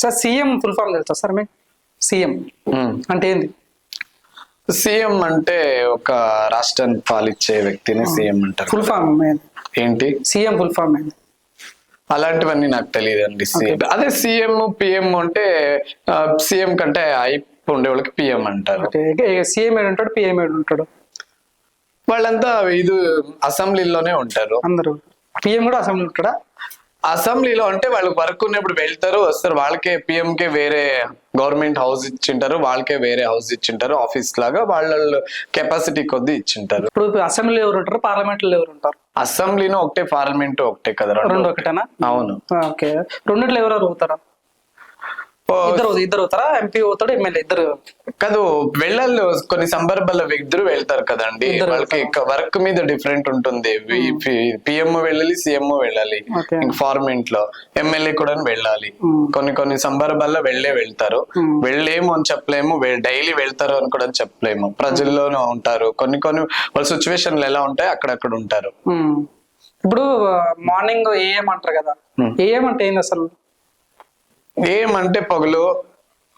Sir CM full form తెలుసా sir మీకు? CM. అంటే ఏంది? సీఎం అంటే ఒక రాష్ట్రాన్ని పాలించే వ్యక్తిని సీఎం అంటారు. ఫుల్ ఫామ్ ఏంటి? సీఎం ఫుల్ ఫామ్ ఏంది? అలాంటివన్నీ నాకు తెలియదండి సీఎం. అదే సీఎం పిఎం అంటే సీఎం కంటే అయిపో ఉండే వాళ్ళకి పిఎం అంటారు. సీఎం ఏడు ఉంటాడు పిఎం ఏడు ఉంటాడు? వాళ్ళంతా ఇది అసెంబ్లీలోనే ఉంటారు. అందరూ. పిఎం కూడా అసెంబ్లీ ఉంటాడా? అసెంబ్లీలో అంటే వాళ్ళు వర్క్ ఉన్నప్పుడు వెళ్తారు వస్తారు. వాళ్ళకే పిఎం కే వేరే గవర్నమెంట్ హౌస్ ఇచ్చింటారు వాళ్ళకే వేరే హౌస్ ఇచ్చింటారు ఆఫీస్ లాగా వాళ్ళ కెపాసిటీ కొద్ది ఇచ్చింటారు. ఇప్పుడు అసెంబ్లీ ఎవరు ఉంటారు? పార్లమెంట్లో ఎవరు ఉంటారు? అసెంబ్లీలో ఒకటే పార్లమెంట్ ఒకటే కదా రెండు ఒకటేనా? అవును. ఓకే. రెండిట్లో ఎవరెవరు అవుతారా ఓ, ఇద్దరు ఇద్దరు అవుతారా ఎంపీ అవుతాడు ఎమ్మెల్యే ఇద్దరు? కాదు వెళ్ళాలి కొన్ని సందర్భాల్లో ఇద్దరు వెళ్తారు కదండి. వాళ్ళకి వర్క్ మీద డిఫరెంట్ ఉంటుంది. పిఎం వెళ్ళాలి సీఎం వెళ్ళాలి. ఫార్మెంట్లో ఎమ్మెల్యే కూడా వెళ్ళాలి. కొన్ని కొన్ని సందర్భాల్లో వెళ్ళే వెళ్తారు. వెళ్ళేము అని చెప్పలేము డైలీ వెళ్తారు అని కూడా చెప్పలేము. ప్రజల్లోనూ ఉంటారు. కొన్ని కొన్ని వాళ్ళ సిచ్యువేషన్లు ఎలా ఉంటాయి అక్కడక్కడ ఉంటారు. ఇప్పుడు మార్నింగ్ ఏఎం అంటారు కదా. ఏఎం అంటే ఏంది అసలు? ఏమంటే పగలు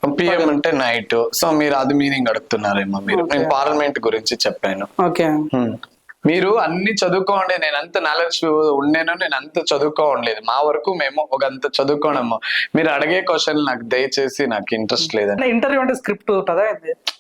పిఎం అంటే నైట్ సో మీరు అది మీనింగ్ అడుగుతున్నారేమో మీరు. నేను పార్లమెంట్ గురించి చెప్పాను. ఓకే హ్మ్. మీరు అన్ని చదువుకోండి నేను అంత నాలెడ్జ్ ఉండేను నేను అంత చదువుకోవట్లేదు మా వరకు మేము ఒక అంత చదువుకోనము. మీరు అడిగే క్వశ్చన్ నాకు దయచేసి నాకు ఇంట్రెస్ట్ లేదండి. ఇంటర్వ్యూ అంటే స్క్రిప్ట్ ఉంటుందా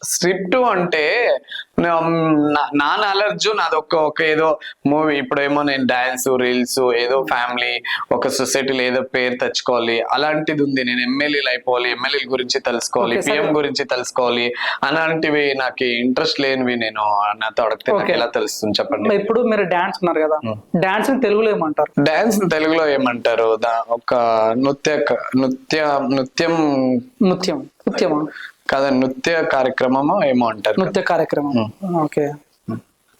స్క్రిప్ట్ అంటే నా- నా- నా నాలెడ్జ్ నాది ఒక ఒక ఏదో మూవీ. ఇప్పుడేమో నేను డాన్స్ రీల్స్ ఏదో ఫ్యామిలీ ఒక సొసైటీలో ఏదో పేరు తెచ్చుకోవాలి. అలాంటిది ఉంది. నేను ఎమ్మెల్యేలు అయిపోవాలి ఎమ్మెల్యేల గురించి తెలుసుకోవాలి. పిఎం గురించి తెలుసుకోవాలి. అలాంటివి నాకు ఇంట్రెస్ట్ లేనివి నేను నాతో అడిగితే నాకు. ఎలా తెలుస్తుంది చెప్పండి. ఇప్పుడు మీరు డాన్స్ ఉన్నారు కదా డాన్స్ తెలుగులో ఏమంటారు? డాన్స్ తెలుగులో ఏమంటారు? ఒక నృత్య నృత్య నృత్యం నృత్యం నృత్యమా? కదా నృత్య కార్యక్రమమో ఏమో అంటారు. నృత్య కార్యక్రమం. ఓకే.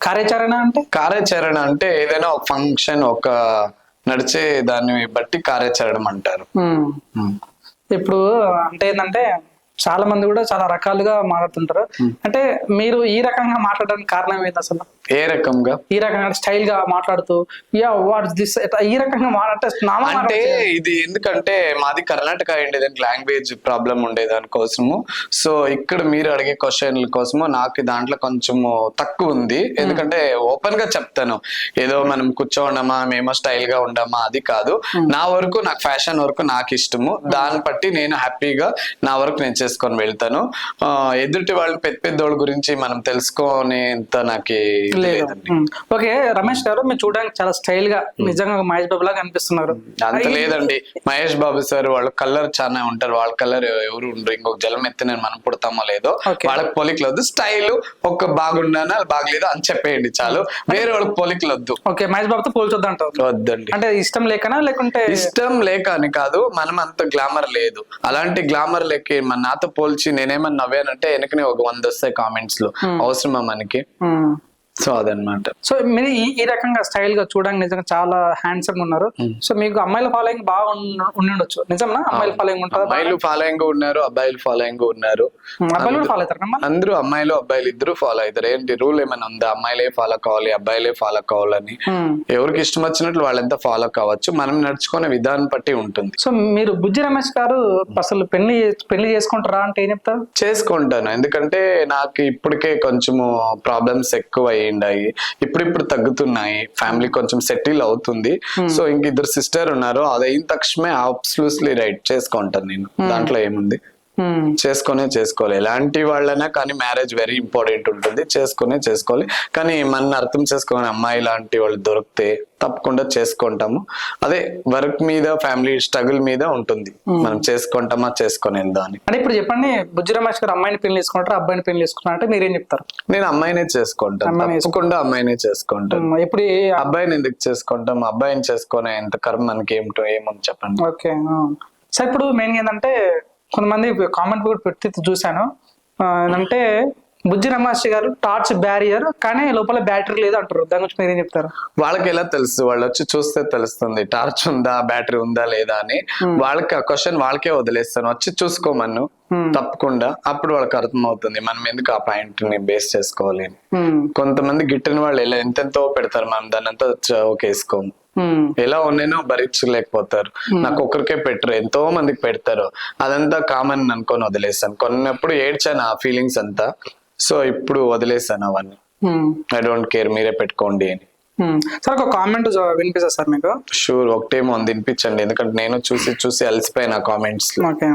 కార్యాచరణ అంటే? కార్యాచరణ అంటే ఏదైనా ఒక ఫంక్షన్ ఒక నడిచే దాన్ని బట్టి కార్యాచరణ అంటారు. ఇప్పుడు అంటే ఏంటంటే చాలా మంది కూడా చాలా రకాలుగా మాట్లాడుతుంటారు. అంటే మీరు ఈ రకంగా మాట్లాడడానికి కారణం ఏంటి అసలు? ఏ రకంగా? ఈ రకంగా స్టైల్గా మాట్లాడుతూ యా వాట్ దిస్? ఈ రకంగా మాట్లాడితే అంటే ఇది ఎందుకంటే మాది కర్ణాటక ఉండేదానికి లాంగ్వేజ్ ప్రాబ్లం ఉండేదాని కోసము సో ఇక్కడ మీరు అడిగే క్వశ్చన్ల కోసము నాకు దాంట్లో కొంచెము తక్కువ ఉంది. ఎందుకంటే ఓపెన్గా చెప్తాను. ఏదో మనం కూర్చోండమా మేమో స్టైల్గా ఉండమా అది కాదు. నా వరకు నాకు ఫ్యాషన్ వరకు నాకు ఇష్టము. దాన్ని బట్టి నేను హ్యాపీగా నా వరకు నేను చేసుకొని వెళ్తాను. ఎదుటి వాళ్ళు పెద్ద పెద్దోళ్ళ గురించి మనం తెలుసుకునేంత నాకు లేదండి ఉమ్. ఓకే రమేష్ గారు మీరు చూడడానికి చాలా స్టైల్గా నిజంగా మహేష్ బాబు లాగా అనిపిస్తున్నారు. అంత లేదండి. మహేష్ బాబు సార్ వాళ్ళ కలర్ చాలా ఉంటారు. వాళ్ళ కలర్ ఎవరు ఉండరు. ఇంకొక జలం ఎత్తి నేను మనం పుడతామో లేదో. వాళ్ళకి పోలికలు వద్దు. స్టైల్ ఒక బాగుండానా బాగలేదు అని చెప్పేయండి చాలు. వేరే వాళ్ళకి పోలికలు వద్దు. ఓకే మహేష్ బాబుతో పోల్చొద్దు అంటారు వద్దండి. అంటే ఇష్టం లేకనా లేకుంటే ఇష్టం లేక అని కాదు మనం అంత గ్లామర్ లేదు. అలాంటి గ్లామర్ లెక్క మన నాతో పోల్చి నేనేమన్నా నవ్వానంటే వెనకనే ఒక వంద వస్తాయి కామెంట్స్లో. అవసరమా మనకి. సో అదనమాట సో మీరు ఈ ఈ రకంగా స్టైల్గా చూడడానికి నిజంగా చాలా హ్యాండ్సమ్ ఉన్నారు. సో మీకు అమ్మాయిల ఫాలోయింగ్ బాగా ఉండి- ఉండి ఉండొచ్చు నిజంనా? అమ్మాయిల ఫాలోయింగ్ ఉంటుందా? అమ్మాయిలు ఫాలోయింగ్ ఉన్నారు అబ్బాయిలు ఫాలోయింగ్ ఉన్నారు. అబ్బాయిలు ఫాలో అవుతారు అందరూ అమ్మాయిలు అబ్బాయిలు ఇద్దరు ఫాలో అవుతారు. ఏంటి రూల్ ఏమైనా ఉందా? అమ్మాయిలే ఫాలో కావాలి అబ్బాయిలే ఫాలో కావాలని. ఎవరికి ఇష్టం వచ్చినట్లు వాళ్ళంతా ఫాలో కావచ్చు. మనం నడుచుకునే విధానం బట్టి ఉంటుంది. సో మీరు బుజ్జి రమేష్ గారు అసలు పెళ్ళి పెళ్ళి చేసుకుంటారా అంటే ఏం చెప్తారు? చేసుకుంటాను. ఎందుకంటే నాకు ఇప్పటికే కొంచెము ప్రాబ్లమ్స్ ఎక్కువ అయ్యిండాయి ఇప్పుడిప్పుడు తగ్గుతున్నాయి ఫ్యామిలీ కొంచెం సెటిల్ అవుతుంది సో ఇంక ఇద్దరు సిస్టర్ ఉన్నారు అది అయిన తక్షణమే అబ్సల్యూస్లీ రైట్ చేసుకుంటాను నేను దాంట్లో ఏముంది చేసుకునే చేసుకోవాలి. ఎలాంటి వాళ్ళైనా కానీ మ్యారేజ్ వెరీ ఇంపార్టెంట్ ఉంటుంది. చేసుకునే చేసుకోవాలి. కానీ మన అర్థం చేసుకునే అమ్మాయి లాంటి వాళ్ళు దొరికితే తప్పకుండా చేసుకుంటాము. అదే వర్క్ మీద ఫ్యామిలీ స్ట్రగుల్ మీద ఉంటుంది. మనం చేసుకుంటామా చేసుకొని అని అంటే ఇప్పుడు చెప్పండి బుజ్జి రమేష్ గారు అమ్మాయిని పెళ్ళి చేసుకుంటారు అబ్బాయిని పెళ్ళి చేసుకుంటారు అంటే మీరేం చెప్తారు? నేను అమ్మాయినే చేసుకుంటాను. తప్పకుండా అమ్మాయినే చేసుకుంటాను. ఇప్పుడు ఏ- అబ్బాయిని ఎందుకు చేసుకుంటాం? అబ్బాయిని చేసుకునే ఎంత కర్మ మనకి ఏమిటో ఏమని చెప్పండి? ఓకే. సో ఇప్పుడు మెయిన్ ఏంటంటే కొంతమంది కామెంట్ కూడా పెట్టి చూశాను. ఏంటంటే బుజ్జి రమేష్ గారు టార్చ్ బ్యారియర్ కానీ లోపల బ్యాటరీ లేదు అంటారు. దాని గురించి మీరేం చెప్తారు? వాళ్ళకి ఎలా తెలుసు? వాళ్ళు వచ్చి చూస్తే తెలుస్తుంది. టార్చ్ ఉందా? బ్యాటరీ ఉందా? లేదా? అని వాళ్ళకి ఆ క్వశ్చన్ వాళ్ళకే వదిలేస్తాను. వచ్చి చూసుకోమను Hmm. తప్పకుండా. అప్పుడు వాళ్ళకి అర్థం అవుతుంది మనం ఎందుకు ఆ పాయింట్ని బేస్ చేసుకోవాలి అని. ఉమ్, కొంతమంది గిట్టిన వాళ్ళు ఎలా ఎంతెంతో పెడతారు మనం? దాన్ని అంతా ఓకే వేసుకోము ఉమ్, ఎలా ఉన్నానో భరించలేకపోతారు. నాకు ఒక్కరికే పెట్టరు ఎంతో మందికి పెడతారు. అదంతా కామన్ అనుకొని వదిలేసాను. కొన్నప్పుడు ఏడ్చాను ఆ ఫీలింగ్స్ అంతా. సో ఇప్పుడు వదిలేసాను అవన్నీ. ఐ డోంట్ కేర్ మీరే పెట్టుకోండి అని. సార్ ఒక కామెంట్ వినిపిస్తా సార్ మీకు? షూర్ ఒకటేమో వినిపించండి. ఎందుకంటే నేను చూసి చూసి అలసిపోయిన కామెంట్స్ ఓకే.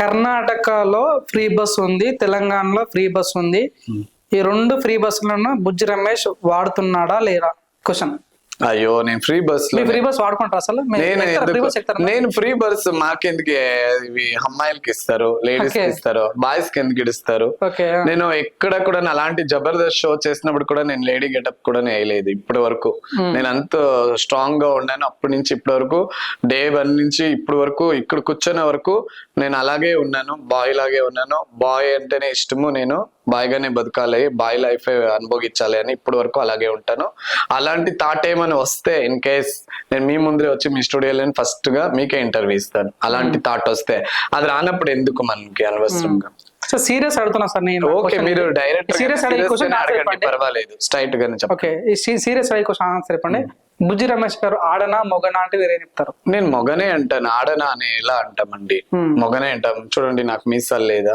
కర్ణాటకలో ఫ్రీ బస్ ఉంది తెలంగాణలో ఫ్రీ బస్ ఉంది. ఈ రెండు ఫ్రీ బస్సులను బుజ్జి రమేష్ వాడుతున్నాడా లేదా? క్వశ్చన్ అయ్యో నేను ఫ్రీ బస్ ఫ్రీ బస్ వాడుకుంటారా అసలు? నేను? నేను ఫ్రీ బస్ మాకెందుకు? ఇవి అమ్మాయిలకి ఇస్తారు లేడీస్కి. ఇస్తారు బాయ్స్కి ఎందుకు ఇస్తారు నేను ఎక్కడ కూడా అలాంటి జబర్దస్త్ షో చేసినప్పుడు కూడా నేను లేడీ గెటప్ కూడా వేయలేదు ఇప్పటి వరకు. నేను అంత స్ట్రాంగ్గా ఉన్నాను అప్పటి నుంచి ఇప్పటి వరకు డే వన్ నుంచి ఇప్పటి వరకు ఇక్కడ కూర్చున్న వరకు నేను అలాగే ఉన్నాను బాయ్ లాగే ఉన్నాను. బాయ్ అంటేనే ఇష్టము నేను. బాయ్ గానే బతకాలి బాయ్ లైఫ్ అనుభవించాలి అని ఇప్పటి వరకు అలాగే ఉంటాను. అలాంటి థాట్ ఏమైనా వస్తే ఇన్ కేస్ నేను మీ ముందరే వచ్చి మీ స్టూడియోలో ఫస్ట్గా మీకే ఇంటర్వ్యూ ఇస్తాను. అలాంటి థాట్ వస్తే. అది రానప్పుడు ఎందుకు మనకి అనవసరంగా? సో సీరియస్ అడుగుతున్నా సార్ నేను. ఓకే మీరు డైరెక్ట్ సీరియస్ అడిగే క్వశ్చన్ అడగండి పర్వాలేదు. స్ట్రైట్ గానే చెప్పండి. ఓకే ఈ సీరియస్ అడిగే క్వశ్చన్ ఆన్సర్ చెప్పండి. బుజ్జి రమేష్ గారు ఆడనా మొగనా అంటే వేరే చెప్తారు? నేను మొగనే అంటాను. ఆడనా అని ఎలా అంటామండి. మొగనే అంటాం. చూడండి నాకు మీసాలు లేదా?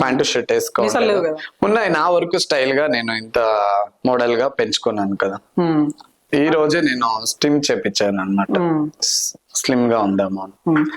ప్యాంటు షర్ట్ వేసుకోవాలి. ఉన్నాయి నా వరకు స్టైల్గా నేను ఇంత మోడల్గా పెంచుకున్నాను కదా. ఈ రోజే నేను స్టిమ్ చేపించాను అనమాట స్లిమ్గా ఉందాము.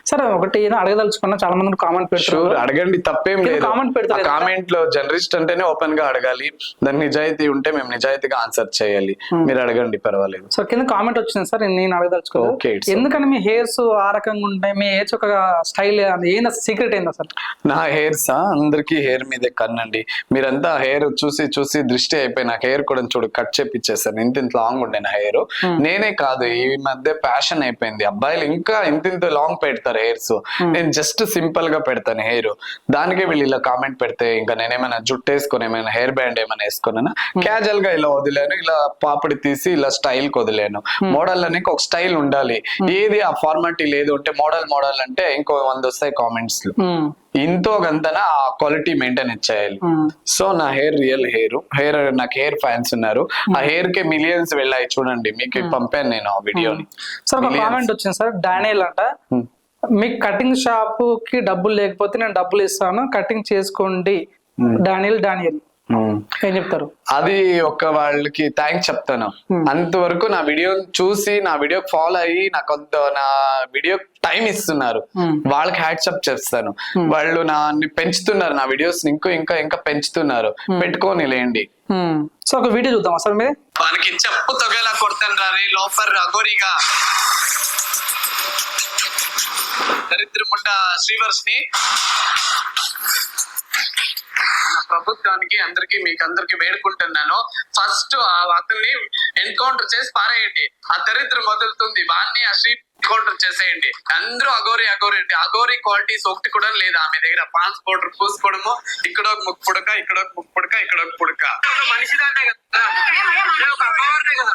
సరే ఒకటి ఏదో అడగదలుచుకున్నా చాలా మంది కామెంట్ పెడుతున్నారు. షూర్ అడగండి తప్పేం లేదు. పెడతలేదు కదా? కామెంట్లో జర్నలిస్ట్ అంటేనే ఓపెన్గా అడగాలి. దాని నిజాయితీ ఉంటే మేము నిజాయితీగా ఆన్సర్ చేయాలి. మీరు అడగండి పర్వాలేదు. సో కింద కామెంట్ వచ్చింది సార్ నేను it's ఎందుకని మీ హెయిర్స్ ఆ రకంగా ఉంటాయి మీ హెయిర్స్ ఒక స్టైల్ ఏంది? సీక్రెట్ ఏంది అసలు? నా హెయిర్స్? అందరికి హెయిర్ మీదే కన్నండి. మీరంతా హెయిర్ చూసి చూసి దృష్టి అయిపోయి నాకు హెయిర్ కూడా చూడు కట్ చేపించేసాను ఇంత ఇంత లాంగ్ ఉండే నా హెయిర్. నేనే కాదు ఈ మధ్య ప్యాషన్ అయిపోయింది. అబ్బాయిలు ఇంకా ఇంత ఇంత లాంగ్ పెడతారు హెయిర్స్ నేను జస్ట్ సింపుల్గా పెడతాను హెయిర్ దానికే వీళ్ళు ఇలా కామెంట్ పెడితే ఇంకా నేనేమైనా జుట్టు వేసుకొని ఏమైనా హెయిర్ బ్యాండ్ ఏమైనా వేసుకున్నా క్యాజువల్గా ఇలా వదిలేను ఇలా పాపిడి తీసి ఇలా స్టైల్కి వదిలేను. మోడల్ అనేది ఒక స్టైల్ ఉండాలి. ఏది ఆ ఫార్మాలిటీ లేదు అంటే మోడల్ మోడల్ అంటే ఇంకో వంద వస్తాయి కామెంట్స్ ఉమ్, ఇంతో గంతన ఆ క్వాలిటీ మెయింటైన్ చేయాలి. సో నా హెయిర్ రియల్ హెయిర్ హెయిర్ నాకు హెయిర్ ఫ్యాన్స్ ఉన్నారు. ఆ హెయిర్కి మిలియన్స్ వెళ్ళాయి చూడండి. మీకు పంపాను నేను ఆ వీడియోని సార్ కామెంట్ వచ్చింది సార్. డానియల్ అంట. మీకు కటింగ్ షాప్కి డబ్బులు లేకపోతే నేను డబ్బులు ఇస్తాను కటింగ్ చేసుకోండి. Daniel Daniel. ఏం చెప్తారు? అది ఒక వాళ్ళకి థ్యాంక్స్ చెప్తాను. అంతవరకు నా వీడియో చూసి నా వీడియో ఫాలో అయ్యి నాకు కొంత నా వీడియో టైం ఇస్తున్నారు. వాళ్ళకి హ్యాట్సప్ చేస్తాను. వాళ్ళు నాన్ని పెంచుతున్నారు నా వీడియోస్ ఇంకా ఇంకా ఇంకా పెంచుతున్నారు. పెట్టుకొని లేండి. సో ఒక వీడియో చూద్దాం అసలు మీది వానికి చెప్పు తొగేలా కొడతాను రా లోఫర్ అగోరిగా దరిద్రముండ శ్రీవర్స్ని ప్రభుత్వానికి అందరికి మీకు అందరికి వేడుకుంటున్నాను. ఫస్ట్ ఆ అతన్ని ఎన్కౌంటర్ చేసి పారేయండి. ఆ దరిద్రం వదులుతుంది వాన్ని ఆ శ్రీ ఎన్కౌంటర్ చేసేయండి. అందరూ అగోరి అగోరి అంటే అగోరి క్వాలిటీస్ ఒకటి కూడా లేదు ఆమె దగ్గర. పాన్స్ పౌడర్ పూసుకోవడము ఇక్కడ ఒక ముక్కు పుడక ఇక్కడ ఒక ముక్కు పుడక ఇక్కడ ఒక పుడక. మనిషి దాంటే కదా. నేను ఒక అగోరినే కదా.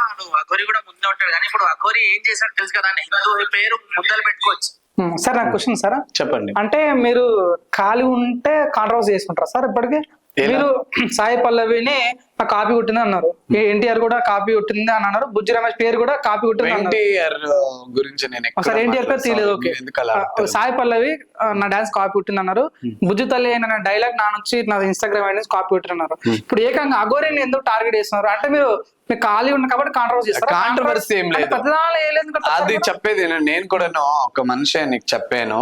వాడు అఘోరి కూడా ముందే ఉంటాడు. కానీ ఇప్పుడు అఘోరి ఏం చేశాడు తెలుసు కదా హిందూ పేరు ముద్దలు పెట్టుకోవచ్చు. సార్ నా క్వశ్చన్ సార్? చెప్పండి. అంటే మీరు ఖాళీ ఉంటే కాంట్రవర్సీ చేసుకుంటారా సార్ ఇప్పటికి? మీరు సాయి పల్లవిని ఆ కాపీ కొట్టింది అన్నారు. ఎన్టీఆర్ కూడా కాపీ కొట్టింది అని అన్నారు. బుజ్జి రమేష్ పేరు కూడా కాపీ కొట్టింది అన్నారు. ఎన్టీఆర్ గురించి నేను ఎన్టీఆర్ పేరు తీయలేదు మాట్లాడతాను. ఓకే? సాయి పల్లవి నా డాన్స్ కాపీ కొట్టింది అన్నారు. బుజ్జి తల్లి అయిన డైలాగ్ నా నుంచి నా ఇన్స్టాగ్రామ్ ఐడి నుంచి కాపీ కొట్టినారు ఇప్పుడు ఏకంగా అగోరిని ఎందుకు టార్గెట్ చేస్తున్నారు? అంటే మీరు ఖాళీ ఉన్న కాబట్టి కాంట్రవర్సీ చేస్తారు? Controversy ఏం లేదు. అది చెప్పేది. నేను కూడా ఒక మనిషి అని నీకు చెప్పాను.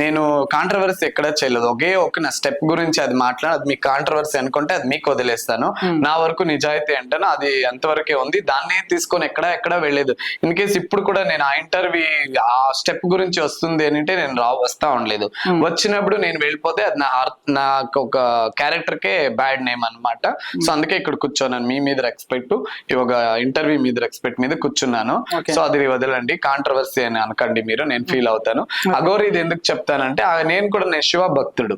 నేను కాంట్రవర్సీ ఎక్కడ చేయలేదు. ఒకే ఒక నా స్టెప్ గురించి అది మాట్లాడి అది మీకు కాంట్రవర్సీ అనుకుంటే అది మీకు వదిలేస్తాను. నా వరకు నిజాయితీ అంటాను అది అంతవరకే ఉంది. దాన్ని తీసుకొని ఎక్కడ ఎక్కడ వెళ్ళలేదు ఇన్ కేస్ ఇప్పుడు కూడా నేను ఆ ఇంటర్వ్యూ ఆ స్టెప్ గురించి వస్తుంది అని అంటే నేను రా వస్తా ఉండలేదు. వచ్చినప్పుడు నేను వెళ్ళిపోతే అది నా నాకు ఒక క్యారెక్టర్ కే బ్యాడ్ నేమ్ అన్నమాట. సో అందుకే ఇక్కడ కూర్చోన్నాను. మీ మీద రెస్పెక్ట్ ఒక ఇంటర్వ్యూ మీద రెస్పెక్ట్ మీద కూర్చున్నాను. సో అది వదలండి. కాంట్రవర్సీ అని అనకండి మీరు. నేను ఫీల్ అవుతాను. అగోరి ఇది ఎందుకు చెప్తానంటే నేను కూడా నేను శివ భక్తుడు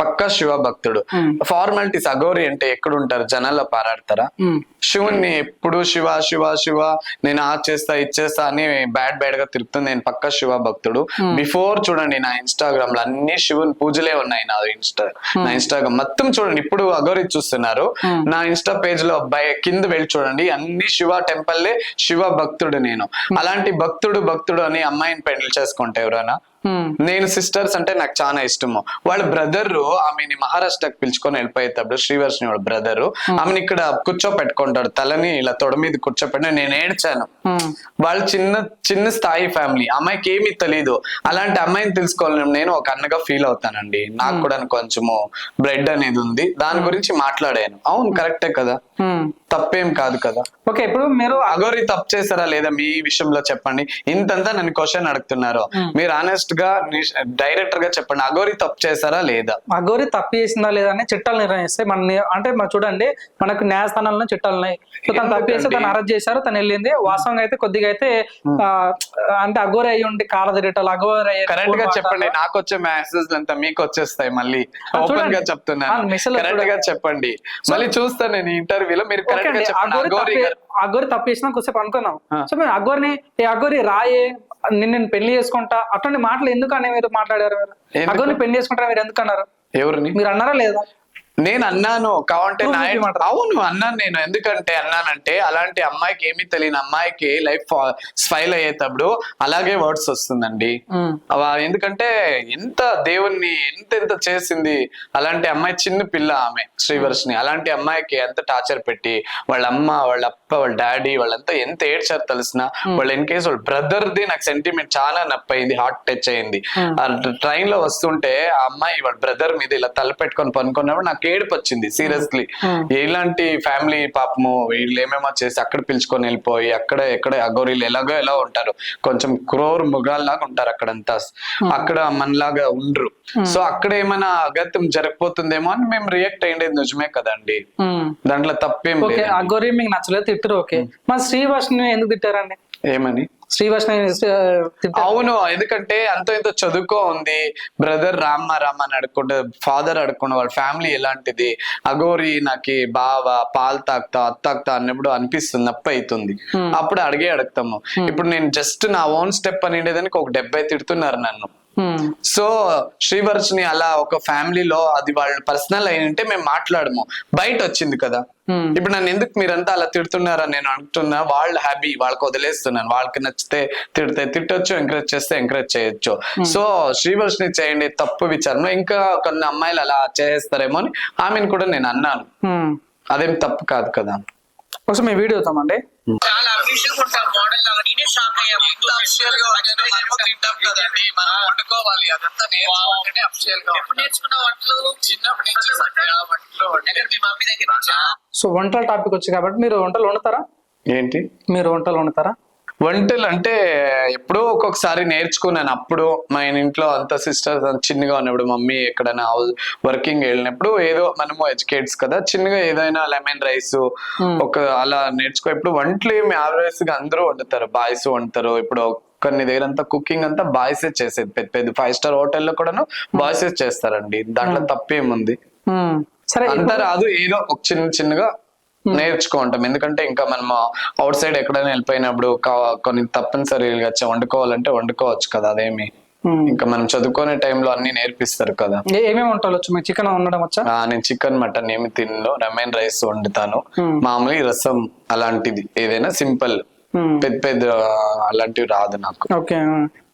పక్కా శివ భక్తుడు. ఫార్మాలిటీస్ అగోరి అంటే ఎక్కడ ఉంటారు జనాలు జనాల్లో పారాడతారా? శివుణ్ణి ఎప్పుడు శివ శివ శివ నేను ఆ చేస్తా ఇది చేస్తా అని బ్యాడ్ బ్యాడ్గా తిరుగుతుంది. నేను పక్క శివ భక్తుడు. బిఫోర్ చూడండి నా ఇన్స్టాగ్రామ్లో అన్ని శివుని పూజలే ఉన్నాయి నా ఇన్స్టా నా ఇన్స్టాగ్రామ్. మొత్తం చూడండి ఇప్పుడు అగోరి చూస్తున్నారు. నా ఇన్స్టా పేజ్లో కింద వెళ్ళి చూడండి అన్ని శివ టెంపుల్లే శివ భక్తుడు నేను. అలాంటి భక్తుడు భక్తుడు అని అమ్మాయిని పెళ్ళి చేసుకుంటే ఎవరైనా? నేను సిస్టర్స్ అంటే నాకు చాలా ఇష్టము. వాళ్ళ బ్రదర్ ఆమెని మహారాష్ట్రకి పిలుచుకొని వెళ్ళిపోయేటప్పుడు శ్రీవర్షిని వాళ్ళ బ్రదర్ ఆమెను ఇక్కడ కూర్చోపెట్టుకుంటాడు. తలని ఇలా తొడ మీద కూర్చోపెట్టి నేను ఏడ్చాను. ఉమ్, వాళ్ళు చిన్న చిన్న స్థాయి ఫ్యామిలీ అమ్మాయికి ఏమీ తెలీదు. అలాంటి అమ్మాయిని తెలుసుకోవాలని నేను ఒక అన్నగా ఫీల్ అవుతానండి. నాకు కూడా కొంచెము బ్రెడ్ అనేది ఉంది. దాని గురించి మాట్లాడాను. అవును కరెక్టే కదా. తప్పేం కాదు కదా? ఓకే ఇప్పుడు మీరు అగోరి తప్పు చేశారా లేదా మీ విషయంలో చెప్పండి. ఇంతంతా నన్ను క్వశ్చన్ అడుగుతున్నారు. మీరు ఆనెస్ట్ గా డైరెక్టర్గా చెప్పండి అగోరి తప్పు చేశారా లేదా? అగోరి తప్పు చేసిందా లేదా అని చట్టాలు నిర్ణయిస్తాయి మన అంటే మన చూడండి మనకు న్యాయస్థానాల్లో చట్టాలు ఉన్నాయి. సో తను తప్పు చేస్తే తను అరెస్ట్ చేశారు తను వెళ్ళింది. వాస్తవంగా అయితే కొద్దిగా అయితే అంటే అగోరి అయ్యి ఉండి కాళ్ళ తిరగటాలు అగోరి అయ్యి కరెక్ట్గా కూల్ చెప్పండి. నాకు వచ్చే మెసేజ్ అంతా మీకు వచ్చేస్తాయి మళ్ళీ. ఓపెన్. గా చెప్తున్నాను. కరెక్ట్గా. చెప్పండి. మళ్ళీ చూస్తాను నేను ఇంటర్వ్యూలో మీరు కరెక్ట్గా చెప్పండి అగోరి అగోరి తప్పే- గారు. అగోరి తప్పు చేసినా కొద్దిసేపు అనుకుందాం. ఆ. సో మీరు అగోరిని అగోరి రాయే నిన్ను నేను పెళ్ళి చేసుకుంటా అట్లాంటి మాటలు ఎందుకు అని మీరు మాట్లాడారు మీరు? పెళ్ళి చేసుకుంటా మీరు? ఎందుకు అన్నారు? ఎవరిని? మీరు అన్నారా లేదా? నేను అన్నాను కావంటే నా. అవును అన్నాను నేను. ఎందుకంటే అన్నానంటే అలాంటి అమ్మాయికి ఏమీ తెలియని అమ్మాయికి లైఫ్ స్పైల్ అయ్యేటప్పుడు అలాగే వర్డ్స్ వస్తుందండి. ఎందుకంటే ఎంత దేవుణ్ణి ఎంత ఎంత చేసింది అలాంటి అమ్మాయి చిన్న పిల్ల ఆమె శ్రీవర్షిని. అలాంటి అమ్మాయికి ఎంత టార్చర్ పెట్టి వాళ్ళ అమ్మ వాళ్ళ అప్ప వాళ్ళ డాడీ వాళ్ళంతా ఎంత ఏడ్చారు తెలిసిన వాళ్ళు ఇన్ కేసు వాళ్ళ బ్రదర్ ది నాకు సెంటిమెంట్ చాలా నప్పయింది హార్ట్ టచ్ అయింది. ఆ ట్రైన్లో వస్తుంటే ఆ అమ్మాయి వాళ్ళ బ్రదర్ మీద ఇలా తల పెట్టుకొని పనుకున్నప్పుడు నాకు ఏడుపు వచ్చింది సీరియస్లీ ఇలాంటి ఫ్యామిలీ పాపము వీళ్ళు ఏమేమో చేసి అక్కడ పిలుచుకొని వెళ్ళిపోయి అక్కడ ఎక్కడ అగోరీలు ఎలాగో ఎలా ఉంటారు. కొంచెం క్రోర్ మృగాల్లాగా ఉంటారు అక్కడంతా. అక్కడ మనలాగా ఉండరు. సో అక్కడ ఏమైనా అగత్యం జరగపోతుందేమో అని మేము రియాక్ట్ అయ్యేది నిజమే కదండి. దాంట్లో తప్పేం అగోరి మీకు నచ్చలేదు తిట్టరు ఓకే. మరి శ్రీవాష్ని ఎందుకు తిట్టారండి? ఏమని? తిట్టారు అవును ఎందుకంటే అంత ఇంత చదువుకో ఉంది. బ్రదర్ రామ్మ రామ్మ అని అడుక్కుంటే ఫాదర్ అడుక్కుండా వాళ్ళ ఫ్యామిలీ ఎలాంటిది? అగోరి నాకు బావ పాలు తాగుతా అత్త తాగుతా అన్నప్పుడు అనిపిస్తుంది నప్ప అవుతుంది అప్పుడు అడిగే అడుగుతాము. ఇప్పుడు నేను జస్ట్ నా ఓన్ స్టెప్ అనేదానికి ఒక డెబ్బై తిడుతున్నారు నన్ను. సో శ్రీవర్షిని అలా ఒక ఫ్యామిలీలో అది వాళ్ళ పర్సనల్ అయింటే మేము మాట్లాడము. బయట వచ్చింది కదా. ఉమ్, ఇప్పుడు నన్ను ఎందుకు మీరంతా అలా తిడుతున్నారని నేను అంటున్నా వాళ్ళ హ్యాబీ వాళ్ళకి వదిలేస్తున్నాను. వాళ్ళకి నచ్చితే తిడితే తిట్టొచ్చు ఎంకరేజ్ చేస్తే ఎంకరేజ్ చేయొచ్చు. సో శ్రీవర్షిని చేయండి తప్పు విచారణ ఇంకా కొన్ని అమ్మాయిలు అలా చేస్తారేమో అని ఆమెను కూడా నేను అన్నాను. ఉమ్. అదేం తప్పు కాదు కదా. ఒకసారి మేము వీడియో అవుతామండి. చాలా అఫీషియల్ ఉంటాం మోడల్ లాగా నేనే షాక్ అయ్యాను ఎంత అఫీషియల్గా వచ్చినా మనము తింటాం కదండి. మనం వండుకోవాలి. అదంతా నేర్చుకోవాలంటే అఫీషియల్గా ఎప్పుడు నేర్చుకున్న వంటలు? చిన్నప్పుడు నుంచి వంటలు వండగా మీ మమ్మీ దగ్గర నుంచా? సో వంటల టాపిక్ వచ్చి కాబట్టి మీరు వంటలు వండుతారా? ఏంటి? మీరు వంటలు వండుతారా? వంటలు అంటే ఎప్పుడో ఒక్కొక్కసారి నేర్చుకున్నాను. అప్పుడు మా ఇంట్లో అంత సిస్టర్స్ చిన్నగా ఉన్నప్పుడు మమ్మీ ఎక్కడైనా వర్కింగ్ వెళ్ళినప్పుడు ఏదో మనము ఎడ్యుకేట్స్ కదా చిన్నగా ఏదైనా లెమన్ రైస్ ఒక అలా నేర్చుకో ఇప్పుడు వంటలు ఏమి యావరేజ్గా అందరూ వండుతారు. బాయ్స్ వండుతారు. ఇప్పుడు కొన్ని దగ్గర అంతా కుకింగ్ అంతా బాయ్సే చేసేది. పెద్ద పెద్ద ఫైవ్ స్టార్ హోటల్లో కూడాను బాయ్సే చేస్తారండి. దాంట్లో తప్పేముంది? సరే అంతా రాదు. ఏదో ఒక చిన్న చిన్నగా నేర్చుకుంటాం ఎందుకంటే ఇంకా మనం అవుట్ సైడ్ ఎక్కడైనా వెళ్ళిపోయినప్పుడు కొన్ని తప్పనిసరిగా వండుకోవాలంటే వండుకోవచ్చు కదా అదేమి. ఇంకా మనం చదువుకునే టైంలో అన్ని నేర్పిస్తారు కదా. ఏమేమి వంటలు వచ్చు? మీకు చికెన్ వండడం వచ్చా? నేను చికెన్ మటన్ ఏమి తినను. లెమన్ రైస్ వండుతాను. మామూలు రసం అలాంటిది. ఏదైనా సింపుల్ పెద్ద పెద్ద అలాంటివి రాదు నాకు. ఓకే.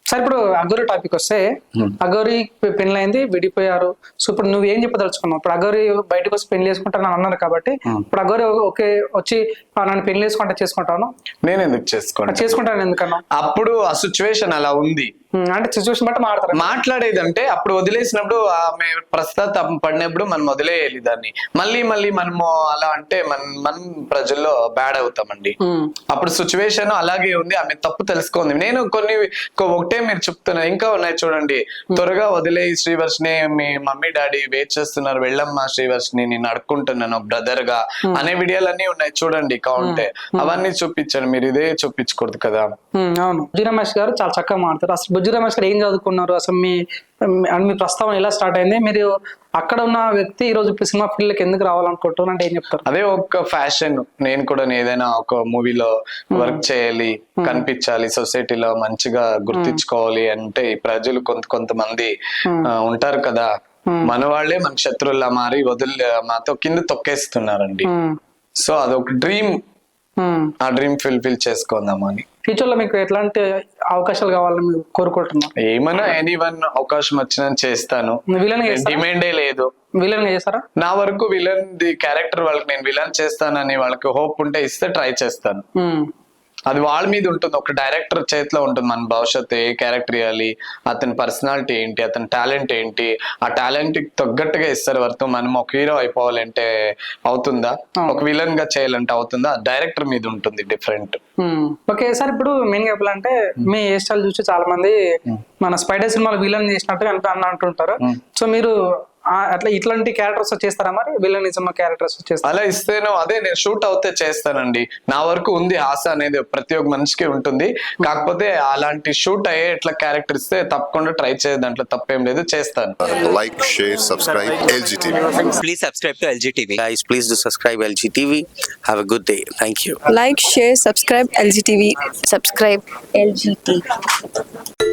సరే ఇప్పుడు అగోరి టాపిక్ వస్తే అగోరి పె- పెళ్ళైంది విడిపోయారు. సో ఇప్పుడు నువ్వు ఏం చెప్పదలుచుకున్నావు? ఇప్పుడు అగోరి బయటకు వచ్చి పెళ్ళి చేసుకుంటాను అన్నారు కాబట్టి ఇప్పుడు అగోరి ఓకే వచ్చి "ఆ, నన్ను పెళ్ళి చేసుకుంటా చేసుకుంటాను. నేను ఎందుకు చేసుకోండి చేసుకుంటాను ఎందుకన్నా అప్పుడు ఆ సిచ్యువేషన్ అలా ఉంది. అంటే సిచ్యువేషన్ బట్టి మాడతారు మాట్లాడేదంటే అప్పుడు వదిలేసినప్పుడు ఆమె ప్రస్తుతం పడినప్పుడు మనం వదిలేయాలి దాన్ని. మళ్ళీ మళ్ళీ మనము అలా అంటే మన మనం ప్రజల్లో బ్యాడ్ అవుతామండి. అప్పుడు సిచ్యువేషన్ అలాగే ఉంది ఆమె తప్పు తెలుసుకుంది. నేను కొన్ని ఒకటే మీరు చెప్తున్నా ఇంకా ఉన్నాయి చూడండి. త్వరగా వదిలేయి శ్రీవర్షిని మీ మమ్మీ డాడీ వెయిట్ చేస్తున్నారు. వెళ్ళమ్మా శ్రీవర్షిని నేను అడుక్కుంటున్నాను బ్రదర్గా అనే వీడియోలన్నీ ఉన్నాయి చూడండి కావుంటే అవన్నీ చూపించండి మీరు ఇదే చూపించకూడదు కదా. అవును. జీ రమేష్ గారు చాలా చక్కగా మాడతారు అసలు బుజ్జి రమేష్ గారు ఏం చదువుకున్నారు? అసలు మీ మీ- ప్రస్తావన ఎలా స్టార్ట్ అయింది? మీరు అక్కడ ఉన్న వ్యక్తి ఈ రోజు సినిమా ఫీల్డ్కి ఎందుకు రావాలనుకుంటున్నారు అంటే ఏం చెప్తారు? అదే ఒక ఫ్యాషన్. నేను కూడా ఏదైనా ఒక మూవీలో వర్క్ చేయాలి కనిపించాలి సొసైటీలో మంచిగా గుర్తించుకోవాలి అంటే ప్రజలు కొంత కొంతమంది ఉంటారు కదా. మన వాళ్ళే మన శత్రువుల్లా మారి వదిలి మాతో కింద తొక్కేస్తున్నారండి. సో అదొక డ్రీమ్. ఆ డ్రీమ్ ఫుల్ఫిల్ చేసుకుందామని. ఫ్యూచర్లో మీకు ఎట్లాంటి అవకాశాలు కావాలని మీరు కోరుకుంటున్నారు? ఏమైనా ఎనీ వన్ అవకాశం వచ్చినా చేస్తాను. విలన్ డిమాండే లేదు. విలన్ చేస్తారా? నా వరకు విలన్ ది క్యారెక్టర్ వాళ్ళకి నేను విలన్ చేస్తానని వాళ్ళకి హోప్ ఉంటే ఇస్తే ట్రై చేస్తాను. ఉమ్, అది వాళ్ళ మీద ఉంటుంది. ఒక డైరెక్టర్ చేతిలో ఉంటుంది మన భవిష్యత్తు ఏ క్యారెక్టర్ ఇవ్వాలి అతని పర్సనాలిటీ ఏంటి అతని టాలెంట్ ఏంటి ఆ టాలెంట్కి తగ్గట్టుగా ఇస్తారు వర్తు మనం ఒక హీరో అయిపోవాలంటే అవుతుందా? ఒక విలన్గా చేయాలంటే అవుతుందా? డైరెక్టర్ మీద ఉంటుంది డిఫరెంట్. ఓకే సార్ ఇప్పుడు మెయిన్గా చెప్పాలంటే మీ హెయిర్ స్టైల్ చూసి చాలా మంది మన స్పైడర్ సినిమాలో విలన్ చేసినట్టుగా అంటుంటారు సో మీరు అట్లా ఇట్లాంటి క్యారెక్టర్స్ చేస్తారా మరి విలనిజం క్యారెక్టర్స్ చేస్తారా అలా ఇస్తేనో అదే నేను షూట్ అవుతే చేస్తానండి నా వరకు ఉంది ఆశ అనేది ప్రతి ఒక్క మనిషికి ఉంటుంది కాకపోతే అలాంటి షూట్ అయ్యే ఇట్లా క్యారెక్టర్ ఇస్తే తప్పకుండా ట్రై చేయ దాంట్లో తప్పేం లేదు చేస్తాను like, share, subscribe, LGTV. Please subscribe to LG TV. Guys, please do subscribe LG TV. Have a good day. Thank you. like, share, subscribe LGTV. subscribe LGT.